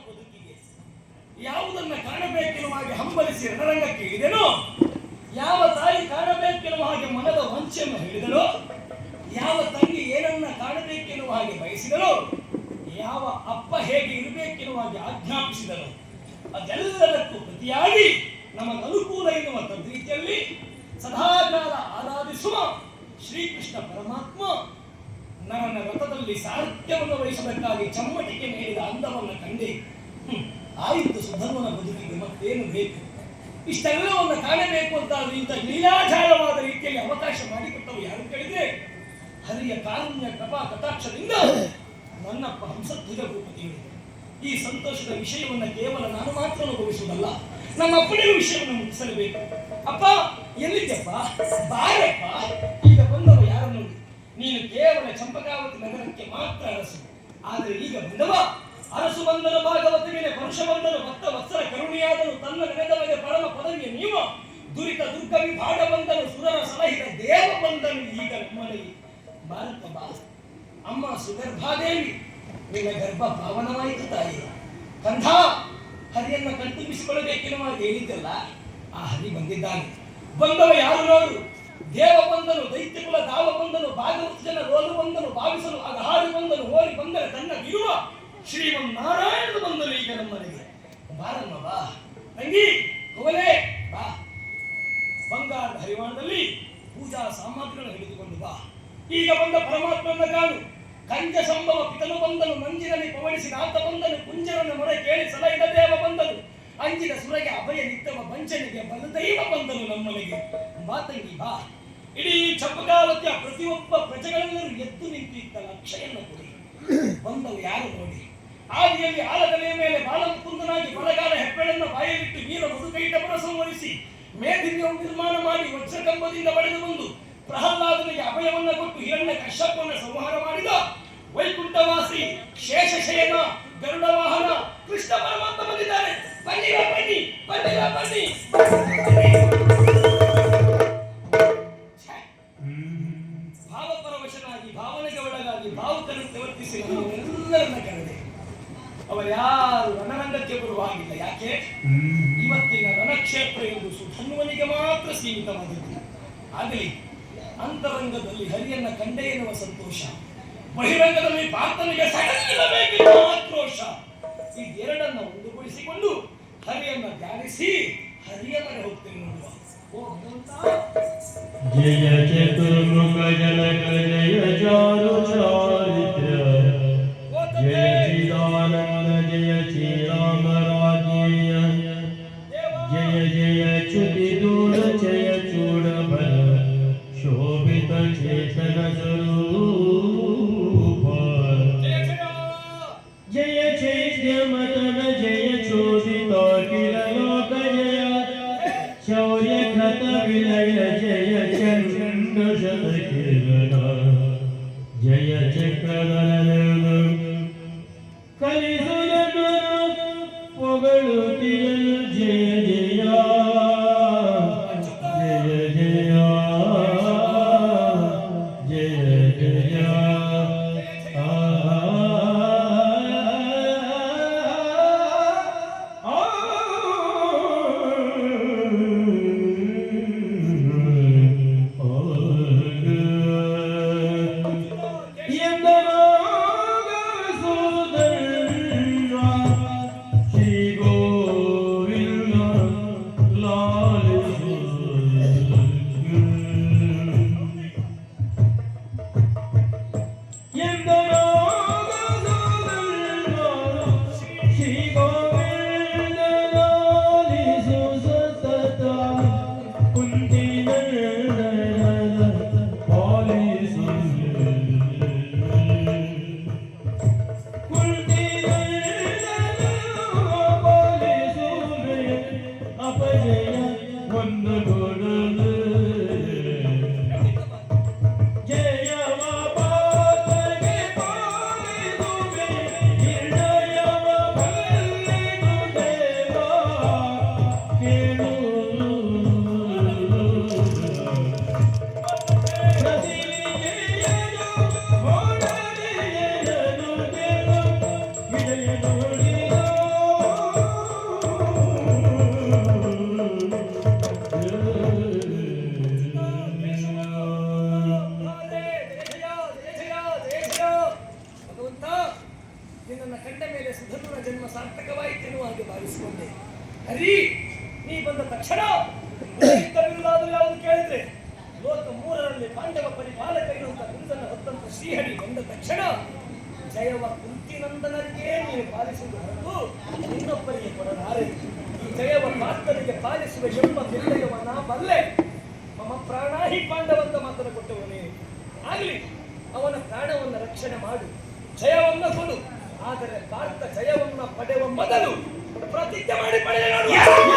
ಬದುಕಿಗೆ ಯಾವುದನ್ನ ಕಾಣಬೇಕೆನ್ನುವ ಹಾಗೆ ಹಂಬಲಿಸಿ ರಣರಂಗಕ್ಕೆ ಇಳಿದೆನೋ ಯಾವ ತಾಯಿ ಕಾಣಬೇಕೆನ್ನುವ ಹಾಗೆ ಮನದ ವಂಚೆಯನ್ನು ಹೇಳಿದಳೋ ಯಾವ ತಂಗಿ ಏನನ್ನ ಕಾಣಬೇಕೆನ್ನುವ ಹಾಗೆ ಬಯಸಿದಳೋ ಯಾವ ಅಪ್ಪ ಹೇಗೆ ಇರಬೇಕೆನ್ನುವ ಹಾಗೆ ಆಜ್ಞಾಪಿಸಿದಳು ಅದೆಲ್ಲದಕ್ಕೂ ಪ್ರತಿಯಾಗಿ ನಮಗೆ ಅನುಕೂಲ ಎನ್ನುವಂಥ ರೀತಿಯಲ್ಲಿ ಸದಾಕಾಲ ಆರಾಧಿಸುವ ಶ್ರೀಕೃಷ್ಣ ಪರಮಾತ್ಮ ನನ್ನ ರಥದಲ್ಲಿ ಸಾರಥ್ಯವನ್ನು ವಹಿಸಬೇಕಾಗಿ ಚಮ್ಮಟಿಗೆ ನೀಡಿದ ಅಂದವನ್ನು ಕಂಡೆ. ಆಯಿತು ಸುಧರ್ಮನ ಬದುಕಿಗೆ ಮತ್ತೇನು ಬೇಕು? ಇಷ್ಟೆಲ್ಲವನ್ನು ಕಾಣಬೇಕು ಅಂತ ಇಂಥ ಲೀಲಾಜಾಲವಾದ ರೀತಿಯಲ್ಲಿ ಅವಕಾಶ ಮಾಡಿಕೊಟ್ಟವು ಯಾರು ಕೇಳಿದ್ರೆ, ಹರಿಯ ಕಾರುಣ್ಯ ಕಪಾ ಕಟಾಕ್ಷದಿಂದ ನನ್ನಪ್ಪ ಹಂಸಧ್ವಜ ಭೂಪತಿ ಹೇಳಿದರು ಈ ಸಂತೋಷದ ವಿಷಯವನ್ನು ಕೇವಲ ನಾನು ಮಾತ್ರ ಅನುಭವಿಸುವುದಲ್ಲ, ನಮ್ಮ ಅಪ್ಪನಿಗೂ ವಿಷಯವನ್ನು ಮುಗಿಸಲೇಬೇಕು. ಅಪ್ಪ ಎಲ್ಲಿದ್ದೆಪ್ಪ ಬಾರಪ್ಪ. ಈಗ ಬಂದವ ಯಾರನ್ನು? ನೀನು ಕೇವಲ ಚಂಪಕಾವತಿ ನಗರಕ್ಕೆ ಮಾತ್ರ ಅರಸು. ಆದರೆ ಈಗ ಬಂದವ? ಅರಸು ಬಂದನು, ಭಾಗವತ ಮೇಲೆ ಪರುಷ ಬಂದನು, ಭಕ್ತ ವತ್ಸರ ಕರುಣಿಯಾದನು, ತನ್ನ ನೆನೆದವಗೆ ಪರಮ ಪದವಿಯ ನೀವು? ದುರಿತ, ದುರ್ಗ ವಿಭಾಗ ಬಂದನು, ಸುರರ ಸಲಹಿತ ದೇವ ಬಂದನು, ಈಗ ನಮ್ಮನೆಗೆ ಭಾರತ ಬಾ. ಅಮ್ಮ ಸುಗರ್ಭಾದೇವಿ. ನಿನ್ನ ಗರ್ಭ ಪಾವನವಾಯಿತು ತಾಯಿ. ಕಂಧ ಹರಿಯನ್ನ ಕಣ್ತುಂಬಿಸಿಕೊಳ್ಳಬೇಕೆನ್ನುವ ಹಾಗೆ ಹೇಳಿದ್ದಲ್ಲ, ಆ ಹರಿ ಬಂದಿದ್ದಾನೆ. ಬಂದವ ಯಾರು ನೋಡು? ದೇವ ಬಂದನು, ದೈತ್ಯಕುಲ, ದಾವ ಬಂದನು, ಭಾಗವತ ಜನ ರೋಲು ಬಂದನು, ಭಾವಿಸಲು ಹಾಡು ಬಂದನು ಹೋರಿ ಬಂದರೆ ತನ್ನ ಇರುವ ಶ್ರೀಮನ್ನಾರಾಯಣ ಬಂದನು ಈಗ ನಮ್ಮನೆಗೆ. ಬಾರಮ್ಮ, ಬಾ. ತಂಗಿ ಕೋಲೆ ಬಾ. ಬಂಗಾರದ ಹರಿವಾಣದಲ್ಲಿ ಪೂಜಾ ಸಾಮಗ್ರಿಗಳನ್ನು ಹಿಡಿದುಕೊಂಡು ಬಾ. ಈಗ ಬಂದ ಪರಮಾತ್ಮನ ಕಂಜ ಸಂಭವ ಪಿತನು ಬಂದನು ಮಂಜಿನಲ್ಲಿ ಪವನಿಸಿ ನಾಥ ಬಂದನು. ಕುಂಜರನ ಮೊರೆ ಕೇಳಿ ಸಲಹಿದ ದೇವ ಬಂದನು. ಅಂಜಿದ ಸುರಗೆ ಅಭಯ ನಿತ್ತವ ಪಂಚನಿಗೆ ಬಲದೈವ ಬಂದನು ನಮ್ಮನೆಗೆ ಮಾತಂಗಿ ಬಾ. ಇಡೀ ಚಂಪಕಾವತಿಯ ಪ್ರತಿಯೊಬ್ಬ ಪ್ರಜೆಗಳೆಲ್ಲರೂ ಎದ್ದು ನಿಂತಿದ್ದ ಲಕ್ಷೆಯನ್ನು ಕೊಡಿ. ಬಂದವು ಯಾರು ನೋಡಿ? ಆದಿಯಲ್ಲಿ ಆಲದಲೆಯ ಮೇಲೆ ಬಾಲಮುಕುಂದನಾಗಿ ಬಲಗಾಲ ಹೆಬ್ಬೆಳನ್ನು ಬಾಯಲಿಟ್ಟು ನೀರ ಮುದುಕೈಟ ಸಂವರಿಸಿ ಮೇಧಿನ್ಯ ನಿರ್ಮಾಣ ಮಾಡಿ ವಜ್ರಕಂಬದಿಂದ ಬಳಿದು ಬಂದು ಪ್ರಹ್ಲಾದನಿಗೆ ಅಭಯವನ್ನ ಕೊಟ್ಟು ಹಿರಣ್ಯ ಕಶ್ಯಪವನ್ನು ಸಂಹಾರ ಮಾಡಿದ. ವೈಕುಂಠವಾಸಿ ಶೇಷಶಯನ ಗರುಡ ವಾಹನ, ಕೃಷ್ಣ ಪರಮಾತ್ಮ ಬಂದಿದ್ದಾರೆ. ಬನ್ನಿ ಬನ್ನಿ ಬನ್ನಿ ಬನ್ನಿ. ಭಾವಪರವಶನಾಗಿ, ಭಾವನೆಗೆ ಒಳಗಾಗಿ ಭಾವುಕರಂತೆ ವರ್ತಿಸಿ ಎಲ್ಲರನ್ನ ಕರೆದೆ. ಅವರ್ಯಾರು ರಣರಂಗಕ್ಕೆ ಬರುವಾಗಿಲ್ಲ ಯಾಕೆ? ಇವತ್ತಿನ ರಣಕ್ಷೇತ್ರ ಎಂದು ಸುಧನ್ವನಿಗೆ ಮಾತ್ರ ಸೀಮಿತವಾಗಿದೆ ಆಗಲಿ, ಅಂತರಂಗದಲ್ಲಿ ಹರಿಯನ್ನ ಕಂಡೆ ಎನ್ನುವ ಸಂತೋಷ. ಬಹಿರಂಗದಲ್ಲಿ ಭಾರತನಿಗೆ ಸಡಲಿರಬೇಕೆನ್ನುವ ಆಕ್ರೋಶ. ಈ ಎರಡನ್ನು ಒಂದುಗೂಡಿಸಿಕೊಂಡು ಹರಿಯನ್ನ ಧ್ಯಾನಿಸಿ ಹರಿಯ ಮನೆ ಹೋಗ್ತೇನೆ ನೋಡುವ. ಓ ಭಗವಂತ जय चंड शत कीर्तन जय चक्रधर 听得到吗？ಎಂದನೋ ಹರಿ ನೀ ಬಂದ ತಕ್ಷಣ ಯಾವುದು ಕೇಳಿದ್ರೆ, ಲೋಕ ಮೂರರಲ್ಲಿ ಪಾಂಡವ ಪರಿಪಾಲಕ ಇರುವಂತಹ ಕುಂದನ ಹೊತ್ತಂತ ಶ್ರೀಹರಿ ಬಂದ ತಕ್ಷಣ ಜಯವ ಕುಂತಿನಂದನಕ್ಕೆ ನೀನು ಪಾಲಿಸುವುದು ಹೊರತು ಇನ್ನೊಬ್ಬರಿಗೆ ಕೊಡಲಾರೆ. ಈ ಜಯವ ಮಾತನಿಗೆ ಪಾಲಿಸುವ ಎಂಬ ನಿರ್ಣಯವನ್ನ ಬಲ್ಲೆ. ಮಮ ಪ್ರಾಣಾಹಿ ಪಾಂಡವಂತ ಮಾತನ್ನು ಕೊಟ್ಟವನೇ. ಆಗಲಿ, ಅವನ ಪ್ರಾಣವನ್ನು ರಕ್ಷಣೆ ಮಾಡು. ಜಯವನ್ನ ಕೊಡು. ಆದರೆ ಭಾರತ ಜಯವನ್ನ ಪಡೆಯುವ ಮೊದಲು ಪ್ರತಿಜ್ಞೆ ಮಾಡಿ ಪಡೆಯ